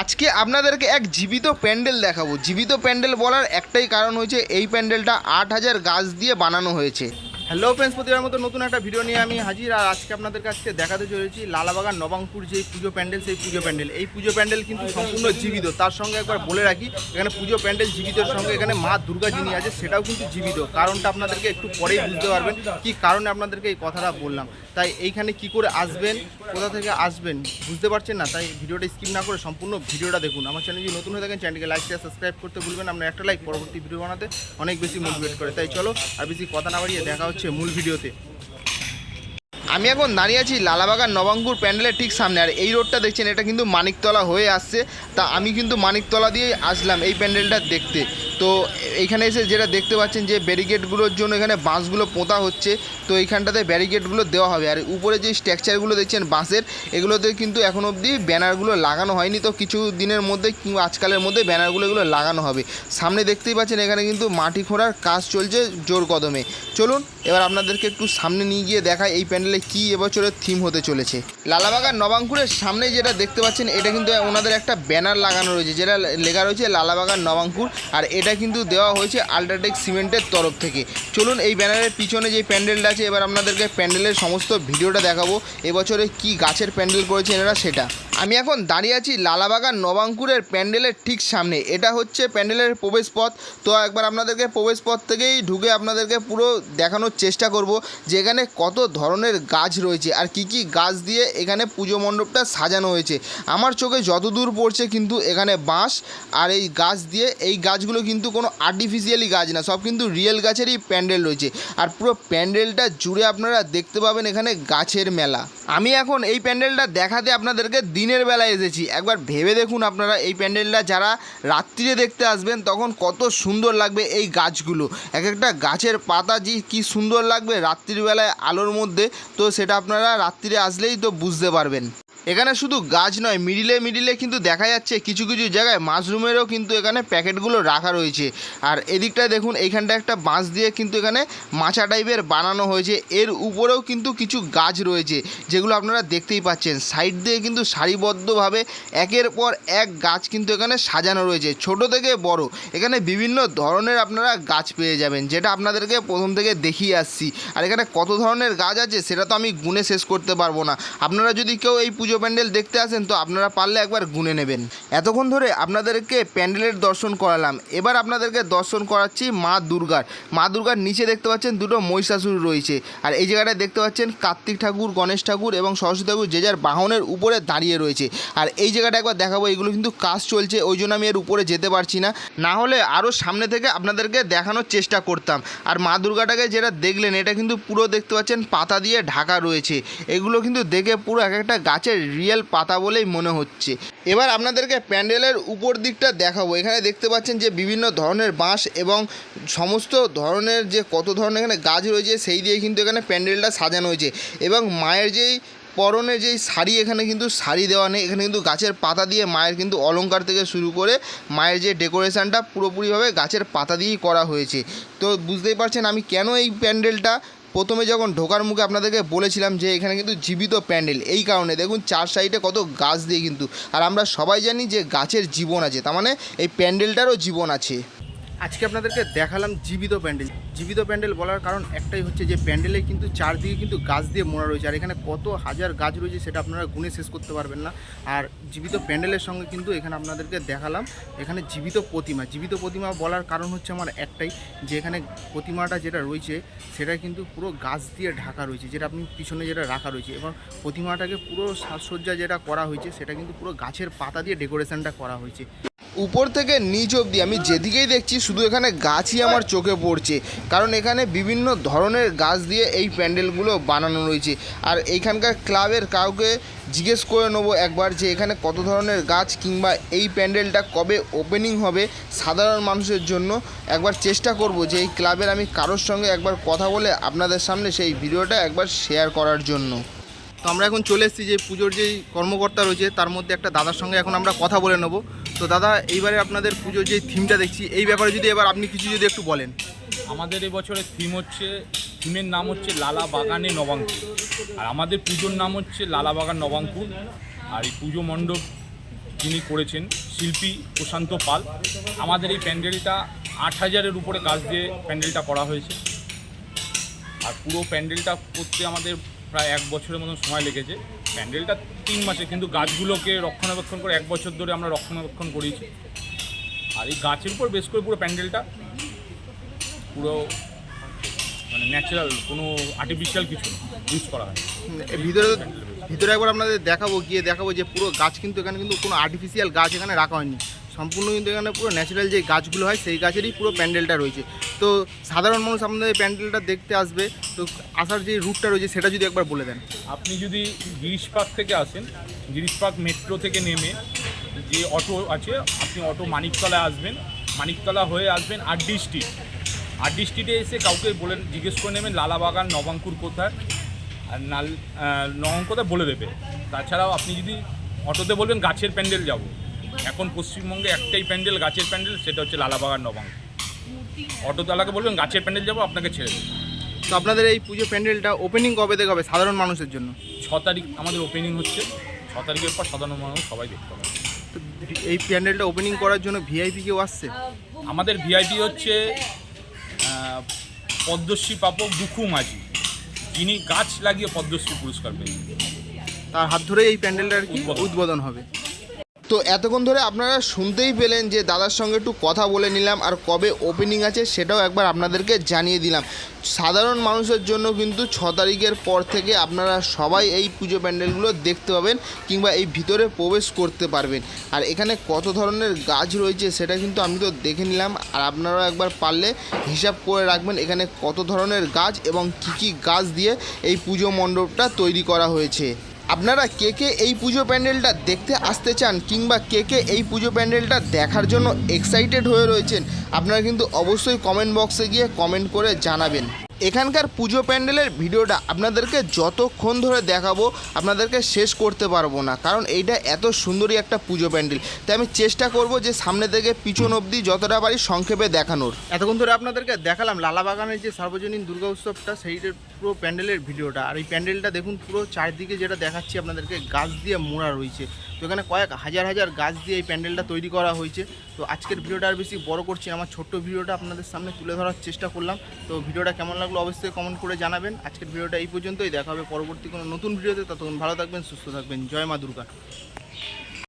আজকে আপনাদেরকে এক জীবিত প্যান্ডেল দেখাবো। জীবিত প্যান্ডেল বলার একটাই কারণ হয়েছে, এই প্যান্ডেলটা আট হাজার গাছ দিয়ে বানানো হয়েছে। হ্যালো ফ্রেন্ডস প্রতিবার মতো নতুন একটা ভিডিও নিয়ে আমি হাজির। আর আজকে আপনাদের কাছে দেখাতে চলেছি লালাবাগান নবাঙ্কুর যে পুজো প্যান্ডেল, সেই পুজো প্যান্ডেল। এই পুজো প্যান্ডেল কিন্তু সম্পূর্ণ জীবিত। তার সঙ্গে একবার বলে রাখি, এখানে পুজো প্যান্ডেল জীবিতর সঙ্গে এখানে মা দুর্গা যিনি আছে, সেটাও কিন্তু জীবিত। কারণটা আপনাদেরকে একটু পরেই বুঝতে পারবেন কি কারণে আপনাদেরকে এই কথাটা বললাম। তাই এইখানে কি করে আসবেন, কোথা থেকে আসবেন বুঝতে পারছেন না? তাই ভিডিওটা স্কিপ না করে সম্পূর্ণ ভিডিওটা দেখুন। আমার চ্যানেল যদি নতুন হয়ে থাকেন চ্যানেলকে লাইক শেয়ার সাবস্ক্রাইব করতে ভুলবেন আপনার একটা লাইক পরবর্তী ভিডিও বানাতে অনেক বেশি মোটিভেট করে। তাই চলো আর বেশি কথা না বাড়িয়ে দেখা হচ্ছে মূল ভিডিওতে আমি এখন দাঁড়িয়ে আছি লালাবাগান নবাঙ্কুর প্যান্ডেলের ঠিক সামনে, আর এই রোডটা দেখছেন, এটা কিন্তু মানিকতলা হয়ে আসছে। তা আমি কিন্তু মানিকতলা দিয়েই আসলাম এই প্যান্ডেলটা দেখতে। তো এইখানে এসে যেটা দেখতে পাচ্ছেন যে ব্যারিকেডগুলোর জন্য এখানে বাঁশগুলো পোঁতা হচ্ছে। তো এইখানটাতে ব্যারিকেডগুলো দেওয়া হবে। আর উপরে যে স্ট্রাকচারগুলো দেখছেন বাঁশের, এগুলোতে কিন্তু এখন অবধি ব্যানারগুলো লাগানো হয়নি। তো কিছু দিনের মধ্যে কিংবা আজকালের মধ্যে ব্যানারগুলো এগুলো লাগানো হবে। সামনে দেখতেই পাচ্ছেন, এখানে কিন্তু মাটি খোঁড়ার কাজ চলছে জোর কদমে। চলুন, এবার আপনাদেরকে একটু সামনে নিয়ে গিয়ে দেখায় এই প্যান্ডেলে কী এবছরের থিম হতে চলেছে। লালাবাগান নবাঙ্কুরের সামনে যেটা দেখতে পাচ্ছেন, এটা কিন্তু ওনাদের একটা ব্যানার লাগানো রয়েছে, যেটা লেখা রয়েছে লালাবাগান নবাঙ্কুর, আর এটা কিন্তু দেওয়া হয়েছে আল্ট্রাটেক সিমেন্টের তরফ থেকে। চলুন এই ব্যানারের পিছনে যে প্যান্ডেলটা আছে, এবার আপনাদেরকে প্যান্ডেলের সমস্ত ভিডিওটা দেখাবো, এবছরে কি গাছের প্যান্ডেল করেছে এনারা সেটা। আমি এখন দাঁড়িয়ে আছি লালাবাগান নবাঙ্কুরের প্যান্ডেলের ঠিক সামনে। এটা হচ্ছে প্যান্ডেলের প্রবেশ পথ তো একবার আপনাদেরকে প্রবেশ পথ থেকেই ঢুকে আপনাদেরকে পুরো দেখানোর চেষ্টা করব যে এখানে কত ধরনের গাছ রয়েছে আর কি কি গাছ দিয়ে এখানে পুজো মণ্ডপটা সাজানো হয়েছে। আমার চোখে যতদূর পড়ছে কিন্তু এখানে বাঁশ আর এই গাছ দিয়ে এই গাছগুলো কিন্তু কোনো আর্টিফিশিয়ালি গাছ না, সব কিন্তু রিয়েল গাছেরই প্যান্ডেল রয়েছে। আর পুরো প্যান্ডেলটা জুড়ে আপনারা দেখতে পাবেন এখানে গাছের মেলা। আমি এখন এই প্যান্ডেলটা দেখাতে আপনাদেরকে দিনের বেলায় এসেছি। একবার ভেবে দেখুন আপনারা এই প্যান্ডেলটা যারা রাত্রিরে দেখতে আসবেন, তখন কত সুন্দর লাগবে এই গাছগুলো। এক একটা গাছের পাতা যে কী সুন্দর লাগবে রাত্রিবেলায় আলোর মধ্যে, তো সেটা আপনারা রাত্রিরে আসলেই তো বুঝতে পারবেন। এখানে শুধু গাছ নয় মিডিলে মিডিলে কিন্তু দেখা যাচ্ছে কিছু কিছু জায়গায় মাশরুমেরও কিন্তু এখানে প্যাকেটগুলো রাখা রয়েছে। আর এদিকটায় দেখুন এইখানটা একটা বাঁশ দিয়ে কিন্তু এখানে মাচা টাইপের বানানো হয়েছে। এর উপরেও কিন্তু কিছু গাছ রয়েছে, যেগুলো আপনারা দেখতেই পাচ্ছেন। সাইড দিয়ে কিন্তু সারিবদ্ধভাবে একের পর এক গাছ কিন্তু এখানে সাজানো রয়েছে, ছোট থেকে বড়। এখানে বিভিন্ন ধরনের আপনারা গাছ পেয়ে যাবেন, যেটা আপনাদেরকে প্রথম থেকে দেখিয়ে আসছি। আর এখানে কত ধরনের গাছ আছে, সেটা তো আমি গুনে শেষ করতে পারব না। আপনারা যদি কেউ এই পুজো প্যান্ডেল দেখতে আসেন, তো আপনারা পারলে একবার গুনে নেবেন। এতক্ষণ ধরে আপনাদেরকে প্যান্ডেলের দর্শন করালাম। এবার আপনাদেরকে দর্শন করাচ্ছি মা দুর্গার। মা দুর্গার নিচে দেখতে পাচ্ছেন দুটো মহিষাসুর রয়েছে। আর এই জায়গাটায় দেখতে পাচ্ছেন কার্তিক ঠাকুর, গণেশ ঠাকুর এবং সরস্বতী ঠাকুর যে যার বাহনের উপরে দাঁড়িয়ে রয়েছে। আর এই জায়গাটা একবার দেখাবো, এগুলো কিন্তু কাজ চলছে, ওই জন্য আমি এর উপরে যেতে পারছি না। না হলে আরও সামনে থেকে আপনাদেরকে দেখানোর চেষ্টা করতাম। আর মা দুর্গাটাকে যেটা দেখলেন, এটা কিন্তু পুরো দেখতে পাচ্ছেন পাতা দিয়ে ঢাকা রয়েছে। এগুলো কিন্তু দেখে পুরো এক একটা গাছের রিয়েল পাতা বলেই মনে হচ্ছে। এবার আপনাদেরকে প্যান্ডেলের উপর দিকটা দেখাবো। এখানে দেখতে পাচ্ছেন যে বিভিন্ন ধরনের বাঁশ এবং সমস্ত ধরনের যে কত ধরনের এখানে গাছ রয়েছে, সেই দিয়ে কিন্তু এখানে প্যান্ডেলটা সাজানো হয়েছে। এবং মায়ের যেই পরনে যেই শাড়ি, এখানে কিন্তু শাড়ি দেওয়া নেই। এখানে কিন্তু গাছের পাতা দিয়ে মায়ের কিন্তু অলংকার থেকে শুরু করে মায়ের যে ডেকোরেশনটা পুরোপুরিভাবে গাছের পাতা দিয়েই করা হয়েছে। তো বুঝতেই পারছেন আমি কেন এই প্যান্ডেলটা প্রথমে যখন ঢোকার মুখে আপনাদেরকে বলেছিলাম যে এখানে কিন্তু জীবিত প্যান্ডেল, এই কারণে দেখুন চার সাইডে কত গাছ দিয়ে কিন্তু। আর আমরা সবাই জানি যে গাছের জীবন আছে, তার মানে এই প্যান্ডেলটারও জীবন আছে। আজকে আপনাদেরকে দেখালাম জীবিত প্যান্ডেল। জীবিত প্যান্ডেল বলার কারণ একটাই হচ্ছে যে প্যান্ডেলে কিন্তু চারদিকে কিন্তু গাছ দিয়ে মোড়া রয়েছে। আর এখানে কত হাজার গাছ রয়েছে সেটা আপনারা গুণে শেষ করতে পারবেন না। আর জীবিত প্যান্ডেলের সঙ্গে কিন্তু এখানে আপনাদেরকে দেখালাম এখানে জীবিত প্রতিমা। জীবিত প্রতিমা বলার কারণ হচ্ছে আমার একটাই যে এখানে প্রতিমাটা যেটা রয়েছে সেটা কিন্তু পুরো গাছ দিয়ে ঢাকা রয়েছে, যেটা আপনি পিছনে যেটা রাখা রয়েছে এবং প্রতিমাটাকে পুরো সাজসজ্জা যেটা করা হয়েছে সেটা কিন্তু পুরো গাছের পাতা দিয়ে ডেকোরেশনটা করা হয়েছে। উপর থেকে নিচ অবধি। আমি যেদিকেই দেখছি, শুধু এখানে গাছই আমার চোখে পড়ছে। কারণ এখানে বিভিন্ন ধরনের গাছ দিয়ে এই প্যান্ডেলগুলো বানানো রয়েছে। আর এইখানকার ক্লাবের কাউকে জিজ্ঞেস করে নেব একবার যে এখানে কত ধরনের গাছ কিংবা এই প্যান্ডেলটা কবে ওপেনিং হবে সাধারণ মানুষের জন্য। একবার চেষ্টা করব যে এই ক্লাবের আমি কারোর সঙ্গে একবার কথা বলে আপনাদের সামনে সেই ভিডিওটা একবার শেয়ার করার জন্য। তো আমরা এখন চলে এসেছি যে পুজোর যেই কর্মকর্তা রয়েছে, তার মধ্যে একটা দাদার সঙ্গে এখন আমরা কথা বলে নেব। তো দাদা, এইবারে আপনাদের পুজোর যে থিমটা দেখছি, এই ব্যাপারে যদি এবার আপনি কিছু যদি একটু বলেন। আমাদের এবছরের থিম হচ্ছে থিমের নাম হচ্ছে লালা বাগানে নবাঙ্কুর। আর আমাদের পুজোর নাম হচ্ছে লালা বাগান নবাঙ্কুর। আর এই পুজো মণ্ডপ যিনি করেছেন, শিল্পী প্রশান্ত পাল, আমাদের এই প্যান্ডেলটা আট হাজারের উপরে কাজ দিয়ে প্যান্ডেলটা করা হয়েছে। আর পুরো প্যান্ডেলটা করতে আমাদের প্রায় এক বছরের মতন সময় লেগেছে। প্যান্ডেলটা তিন মাসে, কিন্তু গাছগুলোকে রক্ষণাবেক্ষণ করে এক বছর ধরে আমরা রক্ষণাবেক্ষণ করিয়েছি। আর এই গাছের উপর বেশ করে পুরো প্যান্ডেলটা পুরো মানে ন্যাচারাল কোনো আর্টিফিশিয়াল কিছু ইউজ করা হয়। ভিতরে ভিতরে একবার আপনাদের দেখাবো, গিয়ে দেখাবো যে পুরো গাছ কিন্তু এখানে কিন্তু কোনো আর্টিফিশিয়াল গাছ এখানে রাখা হয়নি। সম্পূর্ণ কিন্তু এখানে পুরো ন্যাচারাল যে গাছগুলো হয় সেই গাছেরই পুরো প্যান্ডেলটা রয়েছে। তো সাধারণ মানুষ আপনাদের প্যান্ডেলটা দেখতে আসবে। তো আসার যে রুটটা রয়েছে সেটা যদি একবার বলে দেন। আপনি যদি গিরিশ পার্ক থেকে আসেন গিরিশ পার্ক মেট্রো থেকে নেমে যে অটো আছে আপনি অটো মানিকতলায় আসবেন। মানিকতলা হয়ে আসবেন আরডি স্ট্রিট আরডি স্ট্রিটে এসে কাউকে বলে জিজ্ঞেস করে নেবেন লালাবাগান নবাঙ্কুর কোথায়? আর নাল আহ, নবঙ্ক কোথায় বলে দেবে। তাছাড়াও আপনি যদি অটোতে বলবেন গাছের প্যান্ডেল যাব। এখন পশ্চিমবঙ্গে একটাই প্যান্ডেল গাছের প্যান্ডেল সেটা হচ্ছে লালাবাগান নবাঙ্ক অটোতলাকে বলবেন গাছের প্যান্ডেল যাব আপনাকে ছেড়ে দেবে। তো আপনাদের এই পুজো প্যান্ডেলটা ওপেনিং কবে থেকে হবে সাধারণ মানুষের জন্য? ছ তারিখ আমাদের ওপেনিং হচ্ছে। ছ তারিখের পর সাধারণ মানুষ সবাই দেখতে পাবে। তো এই প্যান্ডেলটা ওপেনিং করার জন্য ভিআইপি কেউ আসছে? আমাদের ভিআইপি হচ্ছে পদ্মশ্রী পাপক দুখু মাঝি। যিনি গাছ লাগিয়ে পদ্মশ্রী পুরস্কার পেয়েছেন। তার হাত ধরে এই প্যান্ডেলটার। উদ্বোধন হবে? তো এতক্ষণ ধরে আপনারা শুনতেই পেলেন যে দাদার সঙ্গে একটু কথা বলে নিলাম আর কবে ওপেনিং আছে সেটাও একবার আপনাদেরকে জানিয়ে দিলাম। সাধারণ মানুষের জন্য কিন্তু ছ তারিখের পর থেকে আপনারা সবাই এই পুজো প্যান্ডেলগুলো দেখতে পাবেন কিংবা এই ভিতরে প্রবেশ করতে পারবেন। আর এখানে কত ধরনের গাছ রয়েছে সেটা কিন্তু আমি তো দেখে নিলাম। আর আপনারাও একবার পারলে হিসাব করে রাখবেন এখানে কত ধরনের গাছ এবং কী কী গাছ দিয়ে এই পুজো মণ্ডপটা তৈরি করা হয়েছে। আপনারা কে কে এই পুজো প্যান্ডেলটা দেখতে আসতে চান কিংবা কে কে এই পুজো প্যান্ডেলটা দেখার জন্য এক্সাইটেড হয়ে রয়েছেন, আপনারা কিন্তু অবশ্যই কমেন্ট বক্সে গিয়ে কমেন্ট করে জানাবেন। এখানকার পুজো প্যান্ডেলের ভিডিওটা আপনাদেরকে যতক্ষণ ধরে দেখাবো, আপনাদেরকে শেষ করতে পারব না। কারণ এইটা এত সুন্দরই একটা পুজো প্যান্ডেল। তাই আমি চেষ্টা করব যে সামনে থেকে পিছন অবধি যতটা পারি সংক্ষেপে দেখানোর। এতক্ষণ ধরে আপনাদেরকে দেখালাম লালাবাগানের যে সার্বজনীন দুর্গা উৎসবটা সেইটার পুরো প্যান্ডেলের ভিডিওটা। আর এই প্যান্ডেলটা দেখুন, পুরো চারদিকে যেটা দেখাচ্ছি আপনাদেরকে, গাছ দিয়ে মোড়া রয়েছে। তো এখানে কয়েক হাজার হাজার গাছ দিয়ে এই প্যান্ডেলটা তৈরি করা হয়েছে। তো আজকের ভিডিওটা আর বেশি বড় করছি আমার ছোট্ট ভিডিওটা আপনাদের সামনে তুলে ধরার চেষ্টা করলাম। তো ভিডিওটা কেমন লাগল অবশ্যই কমেন্ট করে জানাবেন। আজকের ভিডিওটা এই পর্যন্তই, দেখা হবে পরবর্তী কোনো নতুন ভিডিওতে। ততক্ষণ ভালো থাকবেন, সুস্থ থাকবেন। জয় মা দুর্গা।